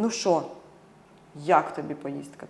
Ну що, як тобі поїздка?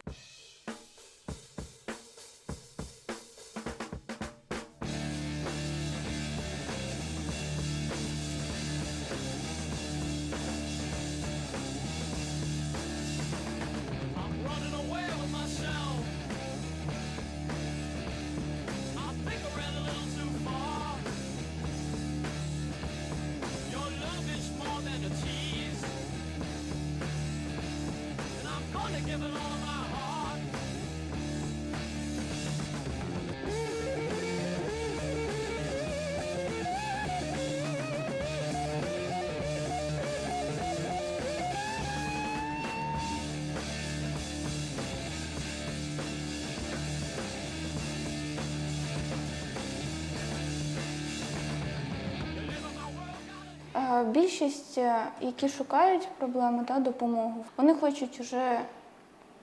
Більшість, е, які шукають проблеми та допомогу, вони хочуть вже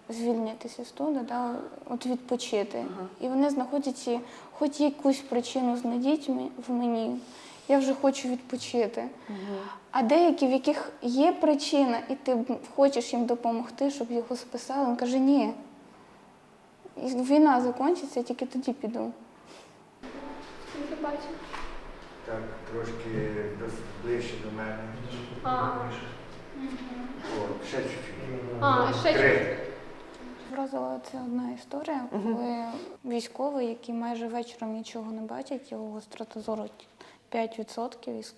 звільнитися з того, да, от відпочити. І вони знаходять хоч якусь причину знайдіть в мені. Я вже хочу відпочити. А деякі, в яких є причина, і ти хочеш їм допомогти, щоб його списали, він каже, ні. Війна закінчиться, я тільки тоді піду. Скільки бачиш? Так, трошки ближче до мене. А, О, ще чуть-чуть. а ще Три. Вразила це одна історія, коли військовий, який майже вечором нічого не бачить, його гострота зору 5%, і з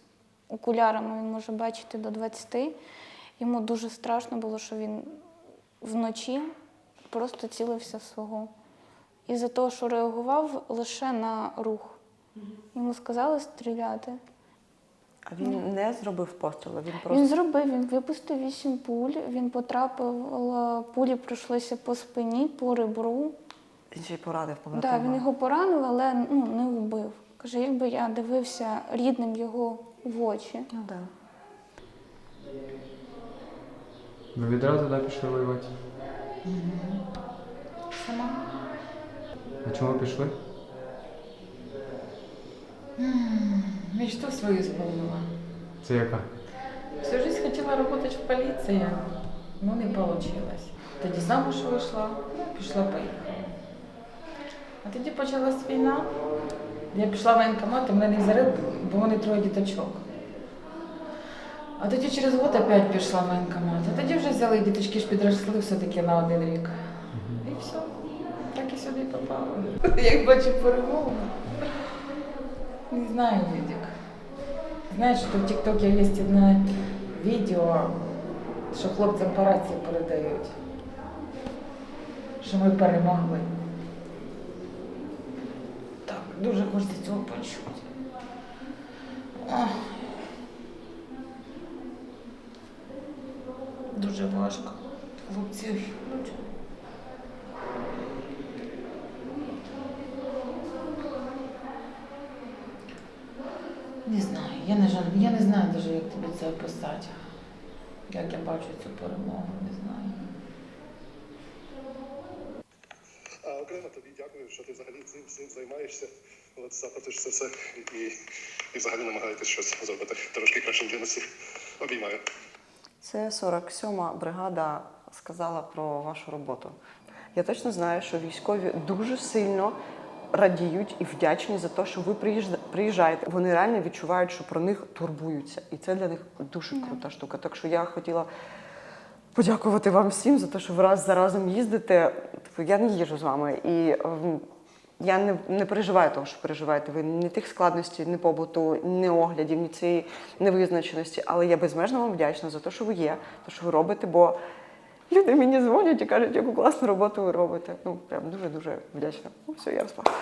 окулярами він може бачити до 20. Йому дуже страшно було, що він вночі просто цілився свого. І за того, що реагував лише на рух. Йому сказали стріляти. А він не зробив пострілу, він просто Він зробив, він випустив вісім пуль, він потрапив, е, пулі пройшлися по спині, по ребру. він ще й порадив Так, побратима. да, він його поранив, але ну, не вбив. Каже, якби я дивився рідним його в очі. Ну, да. Ви відразу да, пішли воювати? Сама. А чому пішли? Мечту свою исполнила. Це яка? Всю жизнь хотела работать в полиции, но не получилось. Тоді замуж вийшла, ну, пішла, поїхала. А тоді почалась війна. Я пішла в воєнкомат, і мене не взяли, бо вони троє діточок. А тоді через год опять пішла в воєнкомат. А тоді вже взяли, діточки ж підросли все-таки на один рік. І все. Так і сюди попала. Як бачу перемогу. Не знаю, Відік. Знаєш, що в Тіктокі є одне відео, що хлопцям по рації передають. Що ми перемогли. Так, дуже хочеться цього почути. Дуже важко. Хлопці гинуть. Не знаю, я не жаль, я не знаю навіть, як тобі це описати. Як я бачу цю перемогу, не знаю. А окремо тобі дякую, що ти взагалі цим всім займаєшся. От заплатиш це все і, і взагалі намагаєтесь щось зробити трошки кращим для нас всіх. Обіймаю. Це 47-ма бригада сказала про вашу роботу. Я точно знаю, що військові дуже сильно радіють і вдячні за те, що ви приїжджаєте. Вони реально відчувають, що про них турбуються. І це для них дуже крута штука. Так що я хотіла подякувати вам всім за те, що ви раз за разом їздите. Типу, я не їжу з вами. І ем, я не, не переживаю того, що переживаєте ви ні тих складностей, ні побуту, ні оглядів, ні цієї невизначеності. Але я безмежно вам вдячна за те, що ви є, те, що ви робите, бо люди мені дзвонять і кажуть, яку класну роботу ви робите. Ну, прям дуже-дуже вдячна. Ну, все, я розплакалася.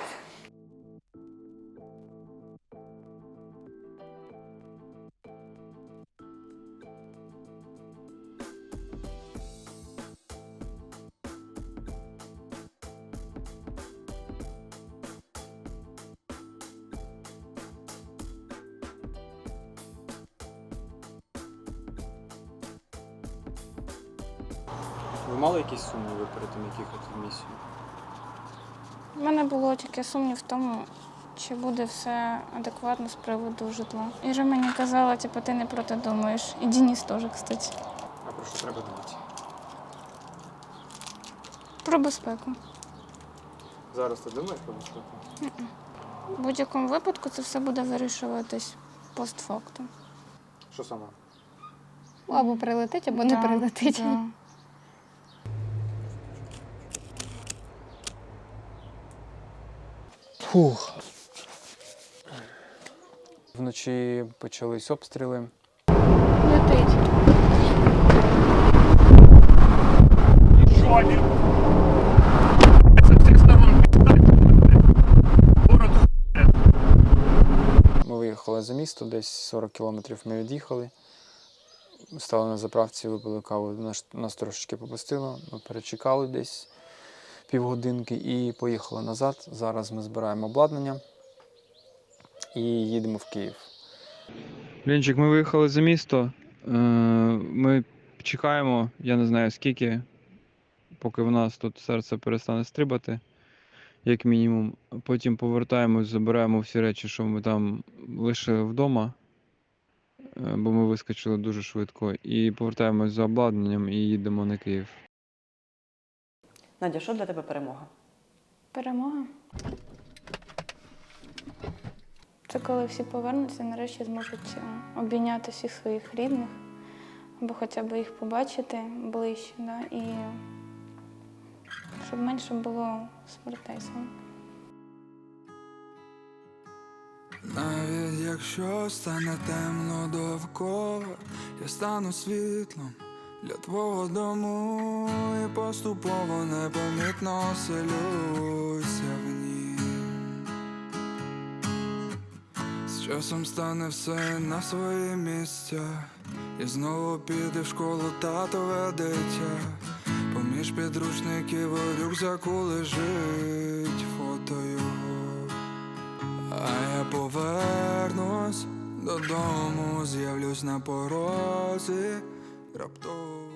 Ви мали якісь сумніви перед тим, як їхати в місію? У мене було тільки сумнів в тому, чи буде все адекватно з приводу житла. Іра мені казала, типу, ти не про те думаєш. І Дініс теж, кстати. А про що треба думати? Про безпеку. Зараз ти думаєш про безпеку? В будь-якому випадку це все буде вирішуватись постфактум. Що саме? Або прилетить, або не Да, прилетить. да. Фух. Вночі почались обстріли. Летить. Ми виїхали за місто, десь 40 кілометрів ми від'їхали. Стали на заправці, випили каву. Нас, нас трошечки попустило. Ми перечекали десь півгодинки і поїхали назад. Зараз ми збираємо обладнання і їдемо в Київ. Лінчик, ми виїхали за місто. Е, Ми чекаємо, я не знаю скільки, поки в нас тут серце перестане стрибати, як мінімум. Потім повертаємось, забираємо всі речі, що ми там лишили вдома, е, бо ми вискочили дуже швидко. І повертаємось за обладнанням і їдемо на Київ. Надя, що для тебе перемога? Перемога. Це коли всі повернуться, нарешті зможуть е, обійняти всіх своїх рідних, або хоча б їх побачити ближче, да? і щоб менше було смертей саме. Навіть якщо стане темно довкола, я стану світлом для твого дому і поступово непомітно оселюся в нім. З часом стане все на свої місця, і знову піде в школу татове дитя. Поміж підручників у рюкзаку лежить фото його. А я повернусь додому, з'явлюсь на порозі раптово.